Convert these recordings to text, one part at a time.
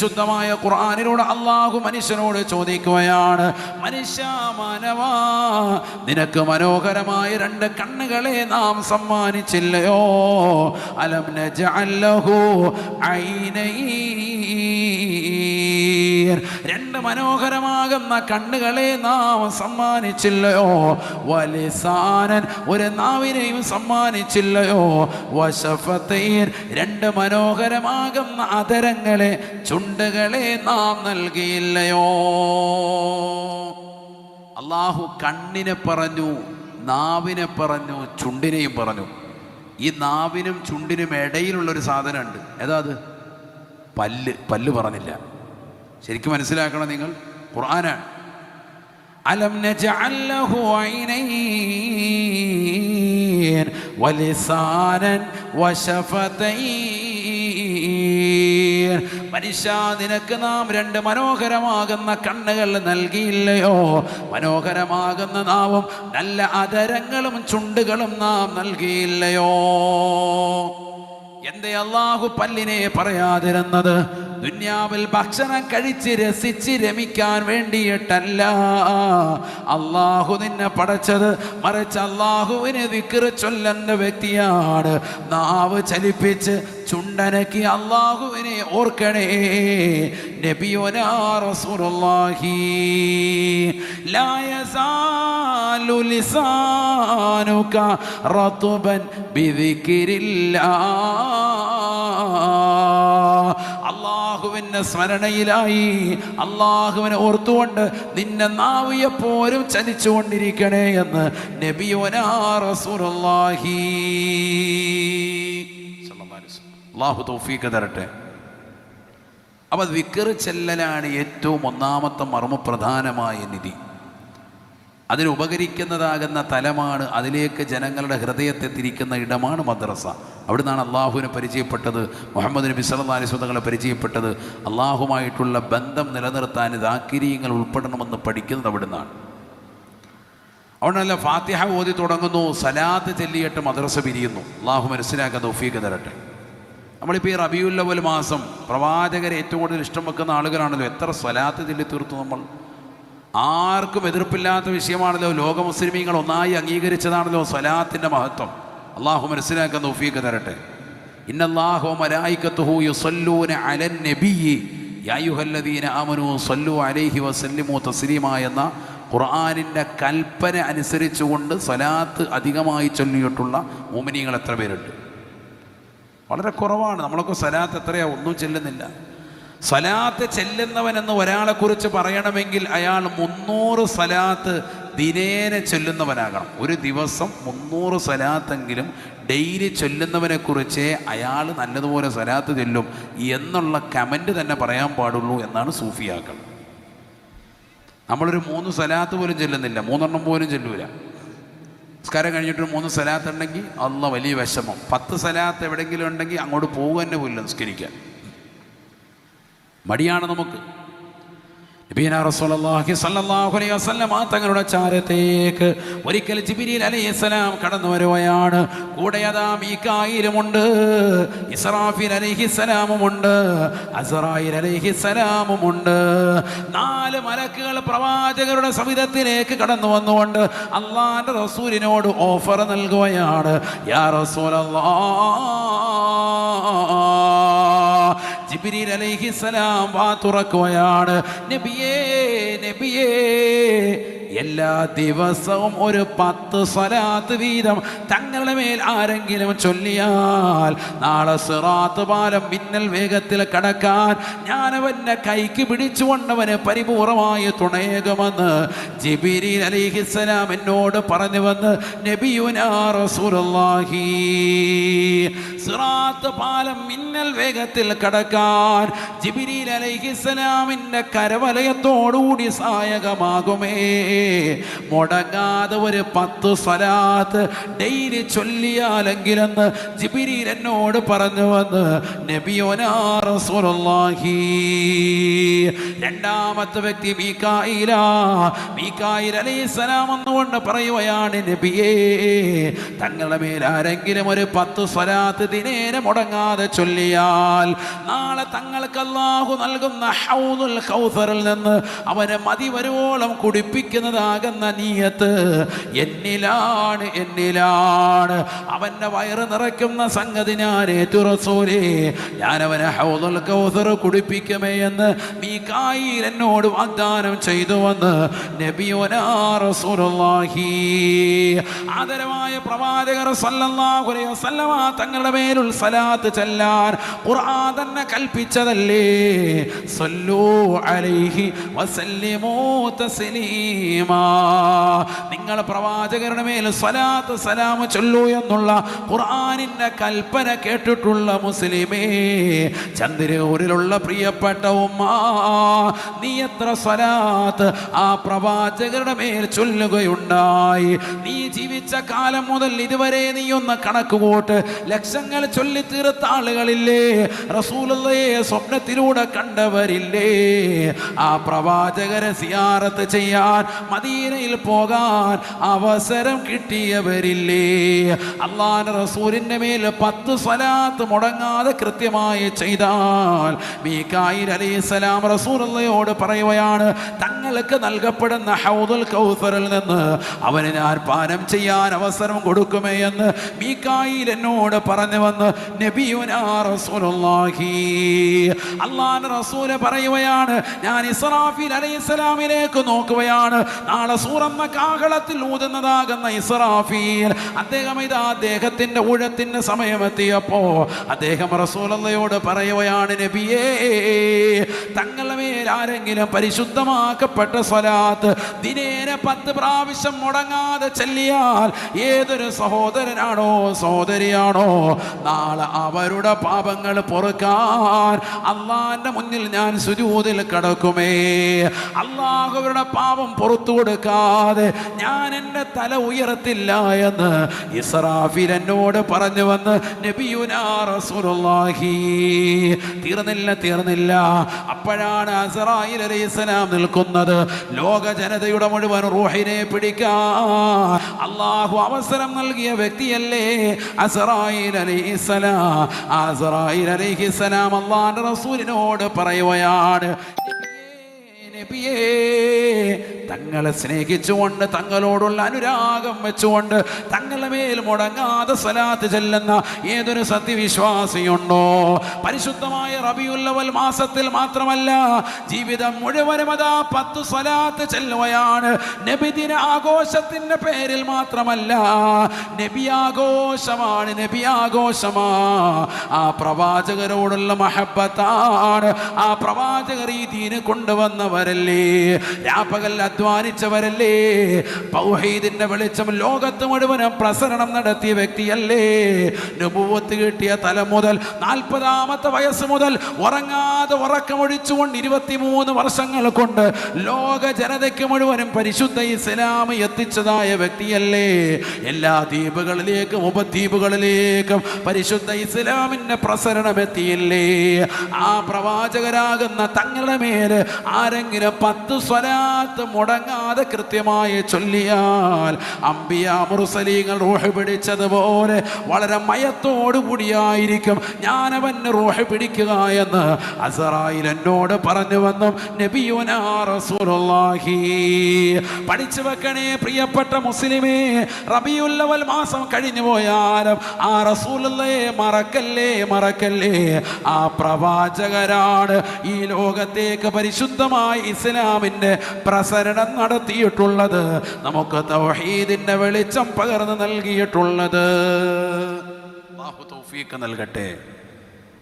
ശുദ്ധമായ ഖുർആാനിലൂടെ അള്ളാഹു മനുഷ്യനോട് ചോദിക്കുകയാണ് മനുഷ്യ മാനവാ നിനക്ക് മനോഹരമായ രണ്ട് കണ്ണുകളെ നാം സമ്മാനിച്ചില്ലയോ? അലം നജഅല്ലഹു രണ്ട് മനോഹരമാകുന്ന കണ്ണുകളെ നാം സമ്മാനിച്ചില്ലയോ? വലിസാനൻ ഒരു നാവിനെയും സമ്മാനിച്ചില്ലയോ? വശഫത്തൈൻ രണ്ട് മനോഹരമാകുന്ന അതരങ്ങളെ ചുണ്ടുകളെ നാം നൽകിയില്ലയോ? അള്ളാഹു കണ്ണിനെ പറഞ്ഞു നാവിനെ പറഞ്ഞു ചുണ്ടിനെയും പറഞ്ഞു. ഈ നാവിനും ചുണ്ടിനും ഇടയിലുള്ള ഒരു സാധനമുണ്ട്. ഏതാ അത്? പല്ല്. പല്ല് പറഞ്ഞില്ല. ശരിക്കും മനസ്സിലാക്കണം നിങ്ങൾ? ഖുർആനാണ്. അലം നജഅല്ലഹു ഐനൈൻ വലിസാനൻ വശഫതൈൻ. മനുഷ്യ നിനക്ക് നാം രണ്ട് മനോഹരമാകുന്ന കണ്ണുകൾ നൽകിയില്ലയോ? മനോഹരമാകുന്ന നാവും നല്ല അതരങ്ങളും ചുണ്ടുകളും നാം നൽകിയില്ലയോ? എന്തേ അള്ളാഹു പല്ലിനെ പറയാതിരുന്നത്? ദുന്യാവിൽ ഭക്ഷണം കഴിച്ച് രസിച്ച് രമിക്കാൻ വേണ്ടിയിട്ടല്ല. അള്ളാഹു നിന്നെ പടച്ചത് മറിച്ച് അള്ളാഹുവിനെ വിക്കറ് ചൊല്ലുന്ന വ്യക്തിയാണ്. നാവ് ചലിപ്പിച്ച് ചുണ്ടനക്കി അള്ളാഹുവിനെ ഓർക്കണേ. നബിയോനാ റസൂലുള്ളാഹി. ലിസാനുക ബിദിക്രില്ലാഹ്. അള്ളാഹുവിന്റെ സ്മരണയിലായി അള്ളാഹുവിനെ ഓർത്തുകൊണ്ട് നിന്നെ നാവ് എപ്പോഴും ചലിച്ചുകൊണ്ടിരിക്കണേ എന്ന് നബിയോനാ റസൂലുള്ളാഹി. അള്ളാഹു തൗഫീഖ് തരട്ടെ. അപ്പോൾ വിക്കറ് ചെല്ലലാണ് ഏറ്റവും ഒന്നാമത്തെ മർമ്മപ്രധാനമായ നിധി. അതിനുപകരിക്കുന്നതാകുന്ന തലമാണ് അതിലേക്ക് ജനങ്ങളുടെ ഹൃദയത്തെ തിരിക്കുന്ന ഇടമാണ് മദ്രസ. അവിടെ നിന്നാണ് അള്ളാഹുവിനെ പരിചയപ്പെട്ടത് മുഹമ്മദ് നബി സല്ലാ അലിസ്വതങ്ങളെ പരിചയപ്പെട്ടത്. അള്ളാഹുമായിട്ടുള്ള ബന്ധം നിലനിർത്താൻ ദാക്കിരീയങ്ങൾ ഉൾപ്പെടണമെന്ന് പഠിക്കുന്നത് അവിടെ നിന്നാണ് അവിടെയല്ല ഫാത്തിഹ ഓതി തുടങ്ങുന്നു സലാത്ത് ചെല്ലിയിട്ട് മദ്രസ പിരിയുന്നു. അള്ളാഹു മനസ്സിലാക്കാൻ ഒഫീക്ക് തരട്ടെ. നമ്മളിപ്പോൾ ഈ റബിയുല്ലവൽ മാസം പ്രവാചകരെ ഏറ്റവും കൂടുതൽ ഇഷ്ടം വെക്കുന്ന ആളുകളാണല്ലോ. എത്ര സ്വലാത്ത് ചൊല്ലി തീർത്തു നമ്മൾ? ആർക്കും എതിർപ്പില്ലാത്ത വിഷയമാണല്ലോ ലോക മുസ്ലിമീങ്ങൾ ഒന്നായി അംഗീകരിച്ചതാണല്ലോ സ്വലാത്തിന്റെ മഹത്വം. അള്ളാഹു മനസ്സിലാക്കാൻ ഉഫീക്ക് തരട്ടെ. ഇന്നല്ലാഹു യുസല്ലൂന സല്ലു അലൈഹി വസല്ലിമു എന്ന ഖുർആാനിന്റെ കൽപ്പന അനുസരിച്ചുകൊണ്ട് സലാത്ത് അധികമായി ചൊല്ലിയിട്ടുള്ള മോമിനിയങ്ങൾ എത്ര പേരുണ്ട്? വളരെ കുറവാണ്. നമ്മളൊക്കെ സലാത്ത് എത്രയാ? ഒന്നും ചെല്ലുന്നില്ല. സ്വലാത്ത് ചെല്ലുന്നവനെന്ന് ഒരാളെക്കുറിച്ച് പറയണമെങ്കിൽ അയാൾ മുന്നൂറ് സലാത്ത് ദിനേന ചൊല്ലുന്നവനാകണം. ഒരു ദിവസം മുന്നൂറ് സലാത്തെങ്കിലും ഡെയിലി ചൊല്ലുന്നവനെക്കുറിച്ച് അയാൾ നല്ലതുപോലെ സലാത്ത് ചൊല്ലും എന്നുള്ള കമന്റ് തന്നെ പറയാൻ പാടുള്ളൂ എന്നാണ് സൂഫിയാക്കൾ. നമ്മളൊരു മൂന്ന് സലാത്ത് പോലും ചെല്ലുന്നില്ല. മൂന്നെണ്ണം പോലും ചെല്ലൂല. നിസ്കാരം കഴിഞ്ഞിട്ട് മൂന്ന് സ്ഥലത്ത് ഉണ്ടെങ്കിൽ അല്ല വലിയ വിഷമം. പത്ത് സ്ഥലത്ത് എവിടെയെങ്കിലും ഉണ്ടെങ്കിൽ അങ്ങോട്ട് പോകുക തന്നെ പോലും നിസ്കരിക്കാൻ. മടിയാണ് നമുക്ക് നബീന റസൂലുള്ളാഹി സ്വല്ലല്ലാഹു അലൈഹി വസല്ലം ആ തങ്ങളുടെ ചാരത്തേക്ക് ഒരിക്കൽ ജിബ്രീൽ അലൈഹിസ്സലാം കടന്നു വരുകയാണ്. കൂടെ അതാ മീക്കായിലുമുണ്ട് ഇസ്രാഫീൽ അലൈഹിസ്സലാമുമുണ്ട് അസറായിൽ അലൈഹിസ്സലാമുമുണ്ട്. നാല് മലക്കുകൾ പ്രവാചകരുടെ സവിധത്തിലേക്ക് കടന്നു വന്നുകൊണ്ട് അള്ളാന്റെ റസൂലിനോട് ഓഫർ നൽകുകയാണ്. യാ റസൂലല്ലാഹ് ജിബ്രീൽ അലൈഹിസ്സലാം വാ തുറക്കുകയാണ്. നബിയേ നബിയേ എല്ലാ ദിവസവും ഒരു പത്ത് സ്വലാത്ത് വീതം തങ്ങളുടെ മേൽ ആരെങ്കിലും ചൊല്ലിയാൽ നാളെ സിറാത്ത് പാലം മിന്നൽ വേഗത്തിൽ കടക്കാൻ ഞാനവന്റെ കൈക്ക് പിടിച്ചുകൊണ്ടവന് പരിപൂർണമായി തുണയേകുമെന്ന് ജിബിരി അലിഹിസ്സലാം എന്നോട് പറഞ്ഞു വന്ന് നബിയുനാ റസൂലുള്ളാഹി സിറാത്ത് പാലം മിന്നൽ വേഗത്തിൽ കടക്കാൻ ജിബിരി അലൈഹിസ്സലാമിന്റെ കരവലയത്തോടുകൂടി സഹായകമാകുമേ. മുടങ്ങാതെ ഒരു പത്ത് സ്വലാത്ത് ഡെയിലി ചൊല്ലിയാലെങ്കിലെന്ന് ജിബിരി എന്നോട് പറഞ്ഞു വന്ന് നബിയോനാഹി രണ്ടാമത്തെ വ്യക്തി മീക്കായില മീക്കായിൽ അലൈഹിസ്സലാം എന്നുകൊണ്ട് പറയുകയാണ് നബിയേ തങ്ങളുടെ മേൽ ആരെങ്കിലും ഒരു പത്ത് സ്വലാത്ത് ദിനേന മുടങ്ങാതെ ചൊല്ലിയാൽ നാളെ തങ്ങൾക്ക് അള്ളാഹു നൽകുന്ന ഹൗദുൽ കൗസറിൽ നിന്ന് അവനെ മതി വരുവോളം കുടിപ്പിക്കുന്നതാകുന്ന നീയത്ത് എന്നിലാണ് എന്നിലാണ്. അവന്റെ വയറ് നിറയ്ക്കുന്ന സംഗതി ഞാൻ ഏറ്റു ഞാനവനെ ഹൗദൽ കൗസർ കുടിപ്പിക്കുമേ എന്ന് മീകായിൽ എന്നോട് വാഗ്ദാനം ചെയ്തുവെന്ന് നബിയോനാ റസൂലുള്ളാഹി. ആദരവായ പ്രവാചകർ സല്ലല്ലാഹു അലൈഹി വസല്ലമ തങ്ങളുടെ മേലുൽ സലാത്ത് ചെല്ലാൻ ഖുർആൻ തന്നെ കൽപ്പിച്ചതല്ലേ? സല്ലു അലൈഹി വസല്ലിമൂ തസ്ലീമാ നിങ്ങൾ പ്രവാചകരുടെ മേൽ സലാത്ത് സലാമ ചൊല്ലു എന്നുള്ള ഖുർആാനിന്റെ കൽപ്പന കേട്ടിട്ടുള്ള മുസ്ലിമേ ചന്ദ്രൂരിലുള്ള പ്രിയപ്പെട്ട ഉമ്മ നീ എത്ര സലാത്ത് ആ പ്രവാചകരുടെ മേൽ ചൊല്ലുകയുണ്ടായി. നീ ജീവിച്ച കാലം മുതൽ ഇതുവരെ നീ ഒന്ന് കണക്ക് കൂട്ട് ലക്ഷങ്ങൾ ചൊല്ലി തീർത്ത ആളുകളില്ലേ റസൂലയെ സ്വപ്നത്തിലൂടെ കണ്ടവരില്ലേ? ആ പ്രവാചകരെ സിയാറത്ത് ചെയ്യാൻ മദീനയിൽ പോകാൻ അവസരം കിട്ടിയവരില്ലേ? അള്ളാൻ റസൂലിന്റെ മേൽ പത്ത് സ്വലാത്ത് മുടങ്ങാതെ കൃത്യമായി ചെയ്താൽ മീക്കായി അലൈഹിസ്സലാം റസൂലയോട് പറയുകയാണ് തങ്ങൾക്ക് നൽകപ്പെടുന്ന ഹൗദുൽ കൗസറിൽ നിന്ന് അവന് ഞാൻ പാനം ചെയ്യാൻ അവസരം കൊടുക്കുമേ എന്ന് മീക്കായിൽ എന്നോട് പറഞ്ഞു വന്ന് നബിയുനാ റസൂലുള്ളാഹി. അള്ളാൻ റസൂൽ പറയുകയാണ് ഞാൻ ഇസ്രാഫിൽ അലൈഹിസ്സലാമിലേക്ക് നോക്കുകയാണ് നാളെ സൂറന്ന കാഹളത്തിൽ ഊതുന്നതാകുന്ന ഇസ്രാഫീൽ. അദ്ദേഹം ഇതാ അദ്ദേഹത്തിന്റെ ഊഴത്തിന്റെ സമയമെത്തിയപ്പോൾ അദ്ദേഹം റസൂലയോട് പറയുകയാണ് നബിയേ തങ്ങളുടെ മേൽ ആരെങ്കിലും പരിശുദ്ധമാക്കപ്പെട്ട സ്വലാത്ത് ദിനേന പത്ത് പ്രാവശ്യം മുടങ്ങാതെ ചെല്ലിയാൽ ഏതൊരു സഹോദരനാണോ സഹോദരിയാണോ നാളെ അവരുടെ പാപങ്ങൾ പൊറുക്കാൻ അള്ളാന്റെ മുന്നിൽ ഞാൻ സുജൂതിൽ കടക്കുമേ. അള്ളാഹുവരുടെ പാപം പുറത്തു കൊടുക്കാതെ ഞാൻ എന്റെ തല ഉയർത്തില്ല എന്ന് ഇസ്രാഫിൽ എന്നോട് പറഞ്ഞു വന്ന് നബിയുനാ റസൂലുള്ളാഹി. തീർന്നില്ല തീർന്നില്ല. അപ്പോഴാണ് അസറായിൽ അലൈഹിസ്സലാം നിൽക്കുന്നത്. ലോക ജനതയുടെ മുഴുവൻ റൂഹിനെ പിടിക്കാൻ അള്ളാഹു അവസരം നൽകിയ വ്യക്തിയല്ലേ അസറായിൽ അലൈഹിസ്സലാം അസറായിൽ അലൈഹിസ്സലാം അള്ളാന്റെ റസൂലിനോട് പറയുകയാണ് നബിയേ തങ്ങളെ സ്നേഹിച്ചുകൊണ്ട് തങ്ങളോടുള്ള അനുരാഗം വെച്ചുകൊണ്ട് തങ്ങളുടെ മേൽ മുടങ്ങാതെ സലാത്ത് ചെല്ലുന്ന ഏതൊരു സത്യവിശ്വാസിയുണ്ടോ? പരിശുദ്ധമായ റബിയുല്ലവൽ മാസത്തിൽ മാത്രമല്ല ജീവിതം മുഴുവനും അതാ പത്ത് സലാത്ത് ചെല്ലുകയാണ്. നബിദിന ആഘോഷത്തിന്റെ പേരിൽ മാത്രമല്ല നബി ആഘോഷമാണ് നബി ആഘോഷമാ ആ പ്രവാചകരോടുള്ള മഹബത്താണ് ആ പ്രവാചകർ ഈ ദീന് കൊണ്ടുവന്നവരല്ലേ? രാപ്പകൽ അധ്വാനിച്ചവരല്ലേ? പൗഹീദിന്റെ വെളിച്ചം ലോകത്ത് മുഴുവനും പ്രസരണം നടത്തിയ വ്യക്തിയല്ലേ? നുപൂവത്ത് കിട്ടിയ തല മുതൽ നാൽപ്പതാമത്തെ വയസ്സ് മുതൽ ഉറങ്ങാതെ ഉറക്കമൊഴിച്ചുകൊണ്ട് ഇരുപത്തിമൂന്ന് വർഷങ്ങൾ കൊണ്ട് ലോക ജനതയ്ക്ക് മുഴുവനും പരിശുദ്ധ ഇസ്ലാം എത്തിച്ചതായ വ്യക്തിയല്ലേ? എല്ലാ ദ്വീപുകളിലേക്കും ഉപദ്വീപുകളിലേക്കും പരിശുദ്ധ ഇസ്ലാമിന്റെ പ്രസരണം എത്തിയില്ലേ? ആ പ്രവാചകരാകുന്ന തങ്ങളുടെ മേൽ ആരെങ്കിലും പത്ത് സ്വലാത്ത് മുടങ്ങാതെ കൃത്യമായി ചൊല്ലിയാൽ അമ്പിയ മുറുസലീങ്ങൾ റൂഹ് പിടിച്ചതുപോലെ വളരെ മയത്തോടുകൂടിയായിരിക്കും ഞാനവന് റൂഹ് പിടിക്കുക എന്ന് അസറായിൽ എന്നോട് പറഞ്ഞു വന്നും പഠിച്ചു വെക്കണേ പ്രിയപ്പെട്ട മുസ്ലിമേ റബിയുല്ലവൽ മാസം കഴിഞ്ഞു പോയാലും ആ റസൂലുള്ളയെ മറക്കല്ലേ മറക്കല്ലേ? ആ പ്രവാചകരാണ് ഈ ലോകത്തേക്ക് പരിശുദ്ധമായി ഇസ്ലാമിന്റെ പ്രസരണം നടത്തിയിട്ടുള്ളത്. നമുക്ക് തൗഹീദിന്റെ വെളിച്ചം പകർന്നു നൽകിയിട്ടുള്ളത്. നൽകട്ടെ.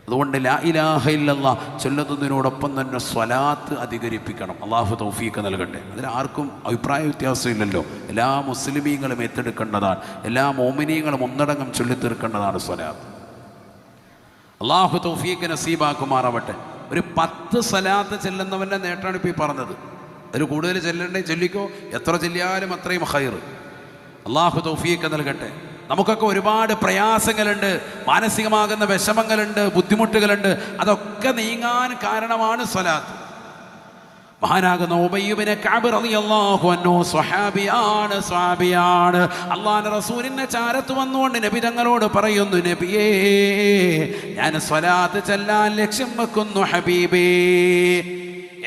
അതുകൊണ്ട് ലാ ഇലാഹ ഇല്ലല്ലാ ചൊല്ലുന്നതിനോടൊപ്പം തന്നെ സ്വലാത്ത് അധികരിപ്പിക്കണം. അള്ളാഹു തൗഫീഖ് നൽകട്ടെ. അതിന് ആർക്കും അഭിപ്രായ വ്യത്യാസമില്ലല്ലോ. എല്ലാ മുസ്ലിമീങ്ങളും ഏറ്റെടുക്കേണ്ടതാണ്. എല്ലാ മോമിനീങ്ങളും ഒന്നടങ്കം ചൊല്ലിത്തീർക്കേണ്ടതാണ് സ്വലാത്ത്. അള്ളാഹു തൗഫീഖ് നസീബാക്കുമാറാവട്ടെ. ഒരു പത്ത് സലാത്ത് ചെല്ലുന്നവന്റെ നേട്ടമാണ് ഇപ്പോൾ ഈ പറഞ്ഞത്. അതിൽ കൂടുതൽ ചെല്ലണ്ടേ? ചൊല്ലിക്കോ? എത്ര ചെല്ലിയാലും അത്രയും ഹൈർ അള്ളാഹു തൗഫീഖ് നൽകട്ടെ. നമുക്കൊക്കെ ഒരുപാട് പ്രയാസങ്ങളുണ്ട് മാനസികമാകുന്ന വിഷമങ്ങളുണ്ട് ബുദ്ധിമുട്ടുകളുണ്ട്. അതൊക്കെ നീങ്ങാൻ കാരണമാണ് സ്വലാത്ത്. മഹാനാകുന്ന ഉബയ്യുബിനെ കാബ് റളിയല്ലാഹു അൻഹു സ്വഹാബിയാണ് സ്വഹാബിയാണ്. അള്ളാഹ് റസൂലിന്റെ ചാരത്ത് വന്നുകൊണ്ട് നബി തങ്ങളോട് പറയുന്നു നബിയേ ഞാൻ സ്വലാത്ത് ചെല്ലാൻ ലക്ഷ്യം വെക്കുന്നു ഹബീബേ.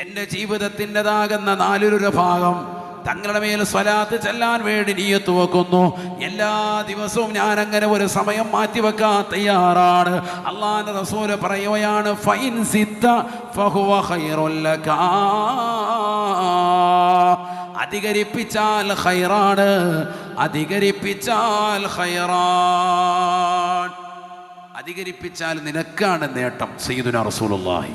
എന്റെ ജീവിതത്തിന്റെതാകുന്ന നാലൊരു ഭാഗം തങ്ങളുടെ മേൽ സ്വലാത്ത് ചെല്ലാൻ വേണ്ടി നീയത്ത് വെക്കുന്നു. എല്ലാ ദിവസവും ഞാൻ അങ്ങനെ ഒരു സമയം മാറ്റിവെക്കാൻ തയ്യാറാണ്. അള്ളാന്റെ റസൂൽ പറയുകയാണ് ഫൈൻ സിത്ത ഫഹുവ. അധികരിപ്പിച്ചാൽ ഹൈറാണ് അധികരിപ്പിച്ചാൽ ഹൈറാ അധികരിപ്പിച്ചാൽ നിനക്കാണ് നേട്ടം സയ്യിദുന റസൂലുള്ളാഹി.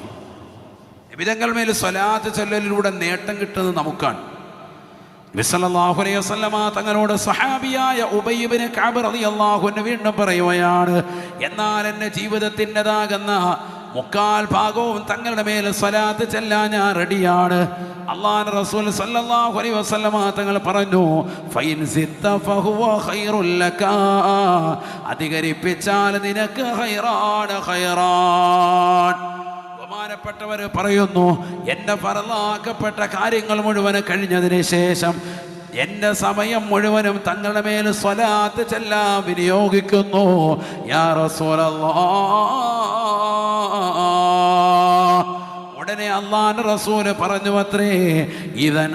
വിധങ്ങൾ മേൽ സ്വലാത്ത് ചൊല്ലലിലൂടെ നേട്ടം കിട്ടുന്നത് നമുക്കാണ്. തങ്ങളോട് സഹാബിയായ ഉബൈബിന് കാബർ റളിയല്ലാഹു അൻഹു വീണ്ടും പറയുകയാണ് എന്നാൽ എന്റെ ജീവിതത്തിന്റെതാകുന്ന മുക്കാൽ ഭാഗവും തങ്ങളുടെ മേൽ സ്വലാത്ത് ചെല്ലാൻ ഞാൻ റെഡിയാണ്. അള്ളാൻ റസൂൽ സല്ലല്ലാഹു അലൈഹി വസല്ലമ തങ്ങൾ പറഞ്ഞു ഫൈൻ സിത്ത ഫഹുവ ലക അധികരിപ്പിച്ചാൽ നിനക്ക് ഖൈറാണ് ഖൈറാൻ. ബഹുമാനപ്പെട്ടവർ പറയുന്നു എന്റെ ഫറലാക്കപ്പെട്ട കാര്യങ്ങൾ മുഴുവൻ കഴിഞ്ഞതിന് ശേഷം എന്റെ സമയം മുഴുവനും തങ്ങളുടെ മേൽ സ്വലാത്ത് ചെല്ലാൻ വിനിയോഗിക്കുന്നു. യാ റസൂലല്ലാ. ഉടനെ അള്ളാൻ റസൂൽ പറഞ്ഞു അത്രേ ഇതൻ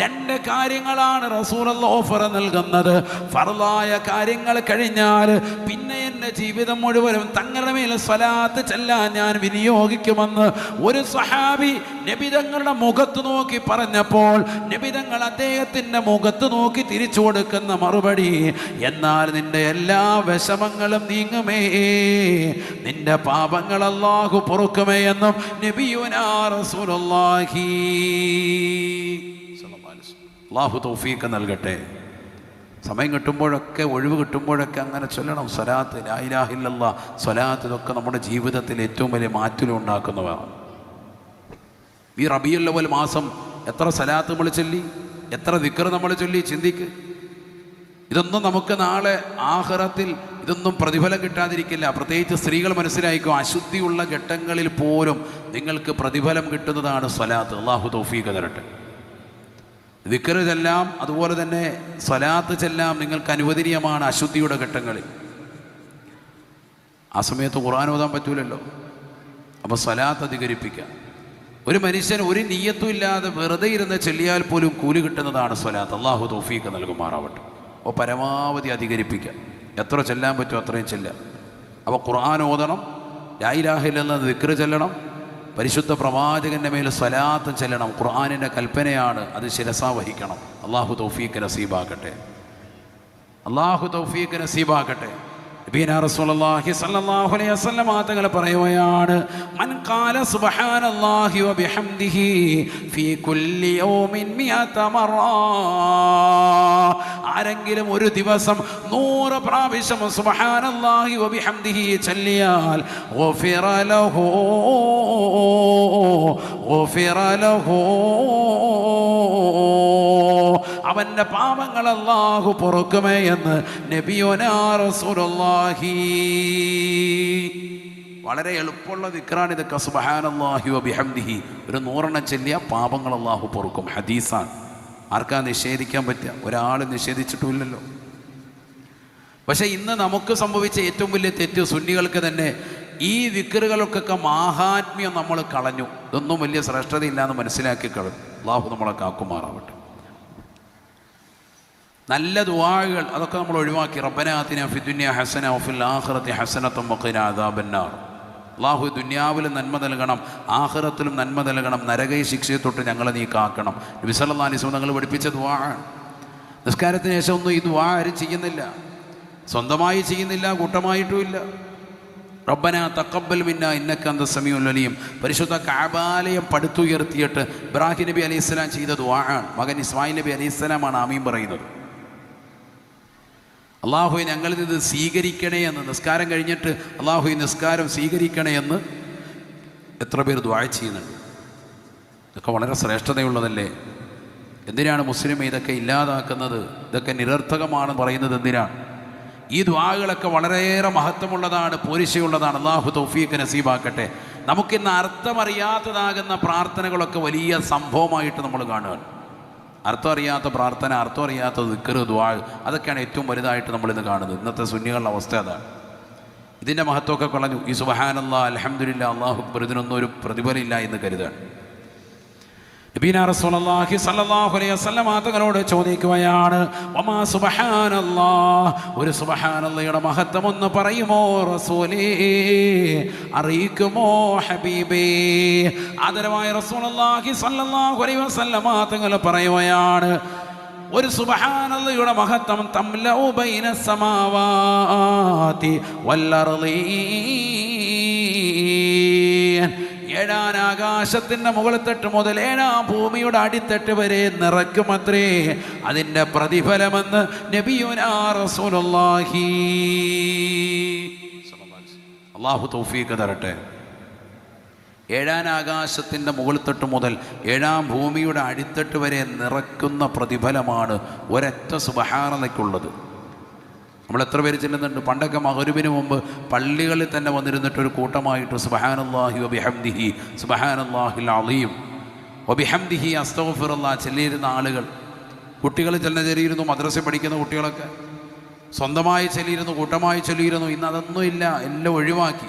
രണ്ട് കാര്യങ്ങളാണ് റസൂൽ ഓഫർ നൽകുന്നത്. ഫറലായ കാര്യങ്ങൾ കഴിഞ്ഞാൽ പിന്നെ എന്റെ ജീവിതം മുഴുവനും തങ്ങളുടെ മേൽ സ്വലാത്ത് ചെല്ലാൻ ഞാൻ വിനിയോഗിക്കുമെന്ന് ഒരു സഹാബി നബിതങ്ങളുടെ മുഖത്ത് നോക്കി പറഞ്ഞപ്പോൾ നബിതങ്ങൾ അദ്ദേഹത്തിന്റെ മുഖത്ത് നോക്കി തിരിച്ചു കൊടുക്കുന്ന മറുപടി എന്നാൽ നിന്റെ എല്ലാ വിഷമങ്ങളും നീങ്ങുമേ. നിന്റെ പാപങ്ങൾ പൊറുക്കുമേ എന്നും അള്ളാഹു തൗഫീഖ് നൽകട്ടെ. സമയം കിട്ടുമ്പോഴൊക്കെ ഒഴിവ് കിട്ടുമ്പോഴൊക്കെ അങ്ങനെ ചൊല്ലണം. സ്വലാത്ത് ലായിലാഹില്ല സ്വലാത്ത് ഇതൊക്കെ നമ്മുടെ ജീവിതത്തിൽ ഏറ്റവും വലിയ മാറ്റം ഉണ്ടാക്കുന്നതാണ്. ഈ റബിയുല്ലവൽ മാസം എത്ര സലാത്ത് നമ്മൾ ചൊല്ലി? എത്ര ദിക്കർ നമ്മൾ ചൊല്ലി? ചിന്തിക്ക്. ഇതൊന്നും നമുക്ക് നാളെ ആഹ്റത്തിൽ ഇതൊന്നും പ്രതിഫലം കിട്ടാതിരിക്കില്ല. പ്രത്യേകിച്ച് സ്ത്രീകൾ മനസ്സിലായിക്കും അശുദ്ധിയുള്ള ഘട്ടങ്ങളിൽ പോലും നിങ്ങൾക്ക് പ്രതിഫലം കിട്ടുന്നതാണ് സ്വലാത്ത്. അള്ളാഹു തൗഫീഖ് തരട്ടെ. ദിക്കർ ചെല്ലാം അതുപോലെ തന്നെ സ്വലാത്ത് ചെല്ലാം നിങ്ങൾക്ക് അനുവദനീയമാണ് അശുദ്ധിയുടെ ഘട്ടങ്ങളിൽ. ആ സമയത്ത് ഖുർആൻ ഓതാൻ പറ്റൂലല്ലോ. അപ്പോൾ സ്വലാത്ത് അധികരിപ്പിക്കാം. ഒരു മനുഷ്യൻ ഒരു നീയത്തും ഇല്ലാതെ വെറുതെ ഇരുന്ന് ചെല്ലിയാൽ പോലും കൂലി കിട്ടുന്നതാണ് സ്വലാത്ത്. അള്ളാഹു തൗഫീഖ് നൽകുമാറാവട്ടെ. അപ്പോൾ പരമാവധി അധികരിപ്പിക്കുക. എത്ര ചെല്ലാൻ പറ്റുമോ അത്രയും ചെല്ലുക. അപ്പോൾ ഖുർആൻ ഓതണം ലായിലാഹില്ലെന്ന് ദിക്ര ചെല്ലണം പരിശുദ്ധ പ്രവാചകന്റെ മേൽ സ്വലാത്തം ചെല്ലണം. ഖുർആാനിന്റെ കൽപ്പനയാണ് അത് ശിരസ വഹിക്കണം. അള്ളാഹു തൗഫീഖ് നസീബാക്കട്ടെ. അള്ളാഹു തൗഫീഖ് നസീബാക്കട്ടെ. നബീന റസൂലുള്ളാഹി സ്വല്ലല്ലാഹു അലൈഹി വസല്ലം തങ്ങൾ പറയുകയാണ് മൻ ഖാല സുബ്ഹാനല്ലാഹി വബിഹംദിഹി ഫീ കുല്ലി യൗമിൻ മിഅത മറ. ആരെങ്കിലും ഒരു ദിവസം നൂറ് പ്രാവശ്യം സുബ്ഹാനല്ലാഹി വബിഹംദിഹി ചൊല്ലിയാൽ ഗഫിറ ലഹു ഗഫിറ ലഹു. അവന്റെ പാപങ്ങൾ അല്ലാഹു പൊറുക്കുമേ എന്ന് നബിയോനാഹി വളരെ എളുപ്പമുള്ള ദിക്റാണ് ഇതൊക്കെ. സുബ്ഹാനല്ലാഹി ഒരു നൂറെണ്ണം ചെല്ലിയ പാപങ്ങൾ അല്ലാഹു പൊറുക്കും. ഹദീസാണ്. ആർക്കാ നിഷേധിക്കാൻ പറ്റുക? ഒരാൾ നിഷേധിച്ചിട്ടുമില്ലല്ലോ. പക്ഷെ ഇന്ന് നമുക്ക് സംഭവിച്ച ഏറ്റവും വലിയ തെറ്റ് സുന്നികൾക്ക് തന്നെ ഈ വിക്കറുകൾക്കൊക്കെ മാഹാത്മ്യം നമ്മൾ കളഞ്ഞു. ഇതൊന്നും വലിയ ശ്രേഷ്ഠതയില്ലാന്ന് മനസ്സിലാക്കി കളഞ്ഞു അള്ളാഹു നമ്മളെ കാക്കുമാറാവട്ടെ. നല്ല ദുവാകൾ അതൊക്കെ നമ്മൾ ഒഴിവാക്കി. റബ്ബനാത്തിന ഫിദുന്യ ഹസന ഫിൽ ആഹ്റത്തി ഹസനത്തും അദാബന്നാർ. അള്ളാഹു ദുന്യാവിലും നന്മ നൽകണം ആഹ്റത്തിലും നന്മ നൽകണം നരകൈ ശിക്ഷയെ തൊട്ട് ഞങ്ങളെ നീ കാക്കണം. നബി സല്ലല്ലാഹു അലൈഹി വസല്ലം നിങ്ങൾ പഠിപ്പിച്ച ദുവാണ് നിസ്കാരത്തിന് ശേഷം ഒന്നും ഈ ദുവാ ആരും ചെയ്യുന്നില്ല. സ്വന്തമായി ചെയ്യുന്നില്ല കൂട്ടമായിട്ടുമില്ല റബ്ബന തക്കബൽ മിന്ന ഇന്നക്ക അന്ത സമീഉൽ അലീം. പരിശുദ്ധ കാബാലയം പടുത്തുയർത്തിയിട്ട് ഇബ്രാഹിം നബി അലൈഹി സ്വലാം ചെയ്ത ദുആണ് മകൻ ഇസ്മായിൽ നബി അലൈഹി സ്വലാമാണ് ആമീൻ പറയുന്നത്. അള്ളാഹു ഞങ്ങളിൽ ഇത് സ്വീകരിക്കണേ എന്ന് നിസ്കാരം കഴിഞ്ഞിട്ട് അള്ളാഹു നിസ്കാരം സ്വീകരിക്കണേ എന്ന് എത്ര പേർ ദ്വാഴ ചെയ്യുന്നുണ്ട്? ഇതൊക്കെ വളരെ ശ്രേഷ്ഠതയുള്ളതല്ലേ? എന്തിനാണ് മുസ്ലിം ഇതൊക്കെ ഇല്ലാതാക്കുന്നത്? ഇതൊക്കെ നിരർത്ഥകമാണ് പറയുന്നത് എന്തിനാണ് ഈ ദ്വാകളൊക്കെ വളരെയേറെ മഹത്വമുള്ളതാണ് പോരിശയുള്ളതാണ്. അള്ളാഹു തൗഫീഖ് നസീബാക്കട്ടെ. നമുക്കിന്ന് അർത്ഥമറിയാത്തതാകുന്ന പ്രാർത്ഥനകളൊക്കെ വലിയ സംഭവമായിട്ട് നമ്മൾ കാണുകയാണ്. അർത്ഥം അറിയാത്ത പ്രാർത്ഥന അർത്ഥം അറിയാത്ത ദിക്കറ് ദ്വാ അതൊക്കെയാണ് ഏറ്റവും വലുതായിട്ട് നമ്മളിന്ന് കാണുന്നത്. ഇന്നത്തെ സുന്നികളുടെ അവസ്ഥ അതാണ്. ഇതിന്റെ മഹത്വമൊക്കെ കളഞ്ഞു ഈ സുബഹാനല്ല അലഹമുല്ല അള്ളാഹു ഇതിനൊന്നും ഒരു പ്രതിഫലമില്ല എന്ന് കരുതാണ് നബീന അലൈഹി തങ്ങളോട് ചോദിക്കുകയാണ് വമാ സുബ്ഹാനല്ലാഹ്? ഒരു സുബ്ഹാനല്ലയുടെ മഹത്വം ഒന്ന് പറയുമോ റസൂലേ? അറിയിക്കുമോ ഹബീബേ? ആദരവായ റസൂലുള്ളാഹി സ്വല്ലല്ലാഹു അലൈഹി പറയുകയാണ് ഒരു സുബ്ഹാനല്ലയുടെ മഹത്വം തംലൗ ബൈന സമാവാതി വല്ലർളീൻ ഏഴാൻ ആകാശത്തിന്റെ മുകളിൽത്തട്ട് മുതൽ ഏഴാം ഭൂമിയുടെ അടിത്തട്ട് വരെ നിറയ്ക്കുമത്രേ. അതിന്റെ പ്രതിഫലമെന്ന് അള്ളാഹു തൗഫീഖ് തരട്ടെ. ഏഴാൻ ആകാശത്തിന്റെ മുകളിൽത്തട്ട് മുതൽ ഏഴാം ഭൂമിയുടെ അടിത്തട്ട് വരെ നിറയ്ക്കുന്ന പ്രതിഫലമാണ് ഒരൊറ്റ സുബഹാനതയ്ക്കുള്ളത് നമ്മൾ എത്ര പേര് ചെല്ലുന്നുണ്ട്? പണ്ടൊക്കെ മഹരുവിന് മുമ്പ് പള്ളികളിൽ തന്നെ വന്നിരുന്നിട്ട് ഒരു കൂട്ടമായിട്ട് സുബഹാനല്ലാഹി വബിഹംദിഹി സുബഹാനല്ലാഹിൽ അളിയും വബിഹംദിഹി അസ്തോഫിറുള്ള ചെല്ലിയിരുന്ന ആളുകൾ. കുട്ടികൾ ചെല്ലുന്ന ചെല്ലിയിരുന്നു മദ്രസ പഠിക്കുന്ന കുട്ടികളൊക്കെ. സ്വന്തമായി ചെല്ലിയിരുന്നു കൂട്ടമായി ചൊല്ലിയിരുന്നു. ഇന്ന് അതൊന്നുമില്ല എല്ലാം ഒഴിവാക്കി.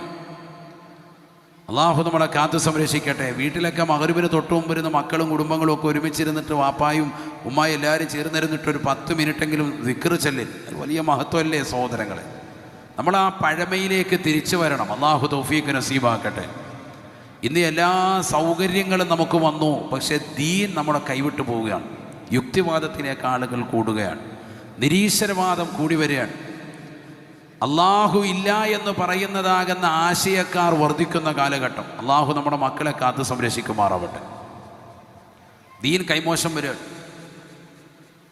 അള്ളാഹു നമ്മളെ കാത്തു സംരക്ഷിക്കട്ടെ. വീട്ടിലൊക്കെ മകരുവിന് തൊട്ട് വരുന്ന മക്കളും കുടുംബങ്ങളും ഒക്കെ ഒരുമിച്ചിരുന്നിട്ട് വാപ്പായും ഉമ്മായും എല്ലാവരും ചേർന്നിരുന്നിട്ട് ഒരു പത്ത് മിനിറ്റെങ്കിലും വിക്റ് ചെല്ലിൽ വലിയ മഹത്വമല്ലേ സഹോദരങ്ങളെ. നമ്മൾ ആ പഴമയിലേക്ക് തിരിച്ചു വരണം. അള്ളാഹു തൗഫീഖ് നസീബാക്കട്ടെ. ഇന്ന് എല്ലാ സൗകര്യങ്ങളും നമുക്ക് വന്നു. പക്ഷേ ദീൻ നമ്മളെ കൈവിട്ടു പോവുകയാണ്. യുക്തിവാദത്തിലേക്ക് ആളുകൾ കൂടുകയാണ്. നിരീശ്വരവാദം കൂടി വരികയാണ്. അള്ളാഹു ഇല്ല എന്ന് പറയുന്നതാകുന്ന ആശയക്കാർ വർദ്ധിക്കുന്ന കാലഘട്ടം. അള്ളാഹു നമ്മുടെ മക്കളെ കാത്ത് സംരക്ഷിക്കുമാറാവട്ടെ. ദീൻ കൈമോശം വരിക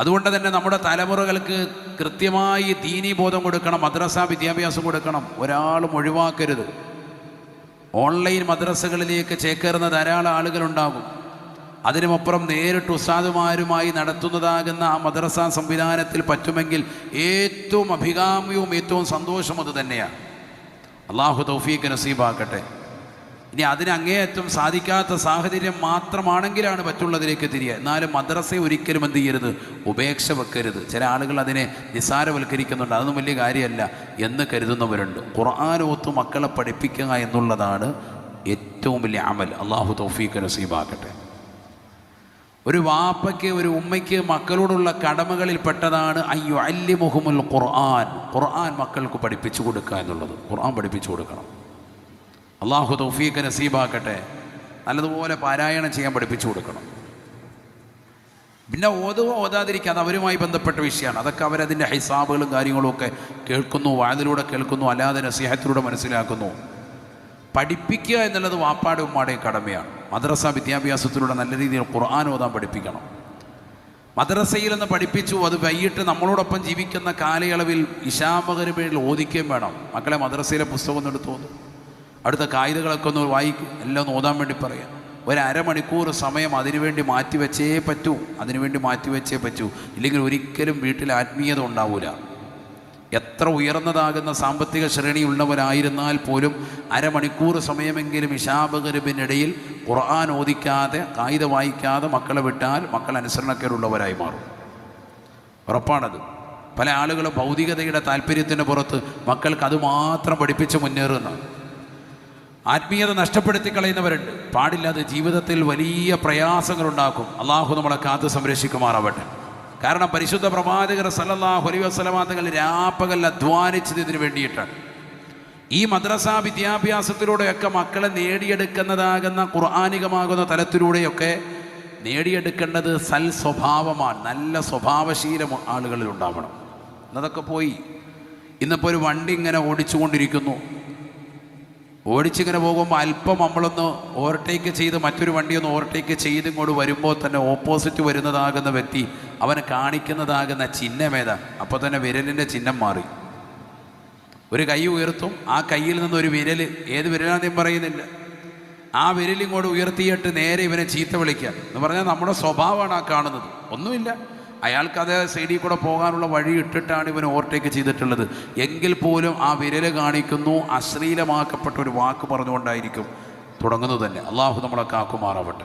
അതുകൊണ്ട് തന്നെ നമ്മുടെ തലമുറകൾക്ക് കൃത്യമായി ദീനീ ബോധം കൊടുക്കണം മദ്രസ വിദ്യാഭ്യാസം കൊടുക്കണം. ഒരാളും ഒഴിവാക്കരുത്. ഓൺലൈൻ മദ്രസകളിലേക്ക് ചേക്കേറുന്ന ധാരാളം ആളുകളുണ്ടാകും. അതിനുമപ്പുറം നേരിട്ട് ഉസ്താദുമാരുമായി നടത്തുന്നതാകുന്ന ആ മദ്രസ സംവിധാനത്തിൽ പറ്റുമെങ്കിൽ ഏറ്റവും അഭികാമ്യവും ഏറ്റവും സന്തോഷം അത് തന്നെയാണ്. അള്ളാഹു തൗഫീഖ് നസീബാക്കട്ടെ. ഇനി അതിന് അങ്ങേയറ്റം സാധിക്കാത്ത സാഹചര്യം മാത്രമാണെങ്കിലാണ് മറ്റുള്ളതിലേക്ക് തിരിയുക. എന്നാലും മദ്രസയെ ഒരിക്കലും എന്ത് ചെയ്യരുത്? ഉപേക്ഷ വെക്കരുത്. ചില ആളുകൾ അതിനെ നിസ്സാരവൽക്കരിക്കുന്നുണ്ട്. അതൊന്നും വലിയ കാര്യമല്ല എന്ന് കരുതുന്നവരുണ്ട്. ഖുർആാനോത്ത് മക്കളെ പഠിപ്പിക്കുക എന്നുള്ളതാണ് ഏറ്റവും വലിയ അമൽ. അള്ളാഹു തൗഫീഖ് നസീബാക്കട്ടെ. ഒരു വാപ്പയ്ക്ക് ഒരു ഉമ്മയ്ക്ക് മക്കളോടുള്ള കടമകളിൽ പെട്ടതാണ് അയ്യോ അല്ലി മുഹമ്മുൽ ഖുർആൻ. ഖുർആൻ മക്കൾക്ക് പഠിപ്പിച്ചു കൊടുക്കുക എന്നുള്ളത്. ഖുർആൻ പഠിപ്പിച്ചു കൊടുക്കണം. അള്ളാഹു തൗഫീഖ് നസീബാക്കട്ടെ. നല്ലതുപോലെ പാരായണം ചെയ്യാൻ പഠിപ്പിച്ചു കൊടുക്കണം. പിന്നെ ഓതുവോ ഓതാതിരിക്കുക അത് അവരുമായി ബന്ധപ്പെട്ട വിഷയമാണ്. അതൊക്കെ അവരതിന്റെ ഹിസാബുകളും കാര്യങ്ങളും ഒക്കെ കേൾക്കുന്നു വാതിലൂടെ കേൾക്കുന്നു അല്ലാതെ നസീഹത്തിലൂടെ മനസ്സിലാക്കുന്നു. പഠിപ്പിക്കുക എന്നുള്ളത് വാപ്പാടും ഉമ്മാടെയും കടമയാണ്. മദ്രസ വിദ്യാഭ്യാസത്തിലൂടെ നല്ല രീതിയിൽ ഖുർആൻ ഓതാൻ പഠിപ്പിക്കണം. മദ്രസയിൽ നിന്ന് പഠിപ്പിച്ചു അത് വൈകിട്ട് നമ്മളോടൊപ്പം ജീവിക്കുന്ന കാലയളവിൽ ഇഷാമകരുമേളിൽ ഓദിക്കുകയും വേണം. മക്കളെ മദ്രസയിലെ പുസ്തകം ഒന്ന് എടുത്തു തോന്നും അടുത്ത കായികകളൊക്കെ ഒന്ന് വായിക്കും എല്ലാം ഒന്ന് ഓതാൻ വേണ്ടി പറയാം. ഒരു അരമണിക്കൂർ സമയം അതിനുവേണ്ടി മാറ്റിവെച്ചേ പറ്റൂ. അതിനുവേണ്ടി മാറ്റിവെച്ചേ പറ്റൂ. ഇല്ലെങ്കിൽ ഒരിക്കലും വീട്ടിൽ ആത്മീയത ഉണ്ടാവില്ല എത്ര ഉയർന്നതാകുന്ന സാമ്പത്തിക ശ്രേണി ഉള്ളവരായിരുന്നാൽ പോലും അരമണിക്കൂർ സമയമെങ്കിലും ഇഷാബകരുവിനിടയിൽ ഖുർആൻ ഓദിക്കാതെ കായിക വായിക്കാതെ മക്കളെ വിട്ടാൽ മക്കൾ അനുസരണക്കേടുള്ളവരായി മാറും. ഉറപ്പാണത്. പല ആളുകളും ഭൗതികതയുടെ താല്പര്യത്തിന് പുറത്ത് മക്കൾക്ക് അത് മാത്രം പഠിപ്പിച്ച് മുന്നേറുന്ന ആത്മീയത നഷ്ടപ്പെടുത്തി കളയുന്നവരുണ്ട്. പാടില്ലാതെ ജീവിതത്തിൽ വലിയ പ്രയാസങ്ങളുണ്ടാക്കും. അള്ളാഹു നമ്മളെ കാത്ത് സംരക്ഷിക്കുമാറാവട്ടെ. കാരണം പരിശുദ്ധ പ്രവാചകർ സല്ലല്ലാഹു അലൈഹി വസല്ലമ തങ്ങൾ രാപ്പകൽ അധ്വാനിച്ചത് ഇതിനു വേണ്ടിയിട്ടാണ്. ഈ മദ്രസ വിദ്യാഭ്യാസത്തിലൂടെയൊക്കെ മക്കളെ നേടിയെടുക്കുന്നതാകുന്ന ഖുർആാനികമാകുന്ന തലത്തിലൂടെയൊക്കെ നേടിയെടുക്കേണ്ടത് സൽ സ്വഭാവമാണ്. നല്ല സ്വഭാവശീലം ആളുകളിൽ ഉണ്ടാവണം എന്നതൊക്കെ പോയി. ഇന്നിപ്പോൾ ഒരു വണ്ടി ഇങ്ങനെ ഓടിച്ചുകൊണ്ടിരിക്കുന്നു. ഓടിച്ചിങ്ങനെ പോകുമ്പോൾ അല്പം നമ്മളൊന്ന് ഓവർടേക്ക് ചെയ്ത് മറ്റൊരു വണ്ടി ഒന്ന് ഓവർടേക്ക് ചെയ്ത് ഇങ്ങോട്ട് വരുമ്പോൾ തന്നെ ഓപ്പോസിറ്റ് വരുന്നതാകുന്ന വ്യക്തി അവനെ കാണിക്കുന്നതാകുന്ന ചിഹ്നമേതാ അപ്പോൾ തന്നെ വിരലിന്റെ ചിഹ്നം മാറി. ഒരു കൈ ഉയർത്തും ആ കയ്യിൽ നിന്ന് ഒരു വിരൽ ഏത് വിരലാണെന്നും പറയുന്നില്ല. ആ വിരൽ ഇങ്ങോട്ട് ഉയർത്തിയിട്ട് നേരെ ഇവനെ ചീത്ത വിളിക്കുക. എന്ന് പറഞ്ഞാൽ നമ്മുടെ സ്വഭാവമാണ് ആ കാണുന്നത്. ഒന്നുമില്ല. അയാൾക്ക് അതേ സൈഡിൽ കൂടെ പോകാനുള്ള വഴി ഇട്ടിട്ടാണ് ഇവൻ ഓവർടേക്ക് ചെയ്തിട്ടുള്ളത്. എങ്കിൽ പോലും ആ വിരൽ കാണിക്കുന്നു അശ്ലീലമാക്കപ്പെട്ട ഒരു വാക്ക് പറഞ്ഞുകൊണ്ടായിരിക്കും തുടങ്ങുന്നത് തന്നെ. അള്ളാഹു നമ്മളെ കാക്കുമാറാവട്ടെ.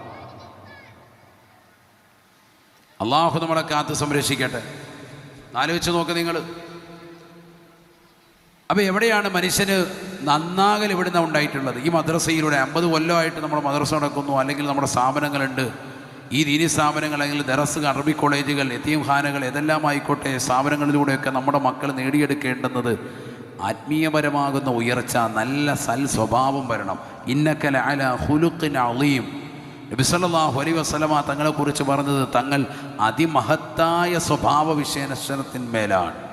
അള്ളാഹു നമ്മളെ കാത്ത് സംരക്ഷിക്കട്ടെ. ആലോചിച്ച് നോക്ക് നിങ്ങൾ. അപ്പോൾ എവിടെയാണ് മനുഷ്യന് നന്നാകൽ ഇവിടുന്ന് ഉണ്ടായിട്ടുള്ളത്? ഈ മദ്രസയിലൂടെ അമ്പത് കൊല്ലമായിട്ട് നമ്മുടെ മദ്രസ നടക്കുന്നു അല്ലെങ്കിൽ നമ്മുടെ സ്ഥാപനങ്ങളുണ്ട്. ഈ ദീനി സ്ഥാപനങ്ങൾ അല്ലെങ്കിൽ ദറസ് അറബി കോളേജുകൾ എത്തിയം ഖാനകൾ ഏതെല്ലാം ആയിക്കോട്ടെ സ്ഥാപനങ്ങളിലൂടെയൊക്കെ നമ്മുടെ മക്കൾ നേടിയെടുക്കേണ്ടുന്നത് ആത്മീയപരമാകുന്ന ഉയർച്ച നല്ല സൽ സ്വഭാവം വരണം ഇന്നക്കല അല. ഹുലുക്കിൻ അളിയും നബിസല്ലാഹു അലൈ വസ്ലമ തങ്ങളെക്കുറിച്ച് പറഞ്ഞത് തങ്ങൾ അതിമഹത്തായ സ്വഭാവ വിശേഷണത്തിന്മേലാണ്.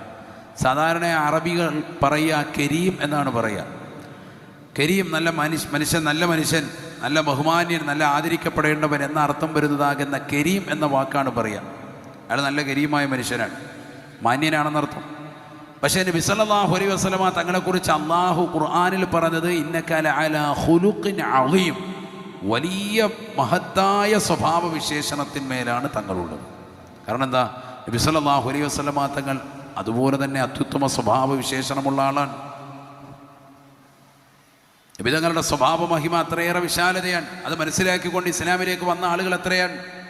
സാധാരണ അറബികൾ പറയുക കരീം എന്നാണ് പറയുക. കരീം നല്ല മനുഷ്യ മനുഷ്യൻ നല്ല മനുഷ്യൻ നല്ല ബഹുമാന്യൻ നല്ല ആദരിക്കപ്പെടേണ്ടവൻ എന്ന അർത്ഥം വരുന്നതാകുന്ന കരീം എന്ന വാക്കാണ് പറയുക. അയാൾ നല്ല കരീമായ മനുഷ്യനാണ്. മാന്യനാണെന്നർത്ഥം പക്ഷേ നബി സല്ലല്ലാഹു അലൈഹി വസല്ലമ തങ്ങളെക്കുറിച്ച് അള്ളാഹു ഖുർആാനിൽ പറഞ്ഞത് ഇന്നക്കാല അല ഹുലുഖിൻ അളീം വലിയ മഹത്തായ സ്വഭാവ വിശേഷണത്തിന്മേലാണ് തങ്ങളുള്ളത്. കാരണം എന്താ? നബി സല്ലല്ലാഹു അലൈഹി വസല്ലമ തങ്ങൾ അതുപോലെ തന്നെ അത്യുത്തമ സ്വഭാവ വിശേഷണമുള്ള ആളാണ്. വിധങ്ങളുടെ സ്വഭാവ മഹിമ അത്രയേറെ വിശാലതയാണ്. അത് മനസ്സിലാക്കിക്കൊണ്ട് ഇസ്ലാമിലേക്ക് വന്ന ആളുകൾ എത്രയാണ്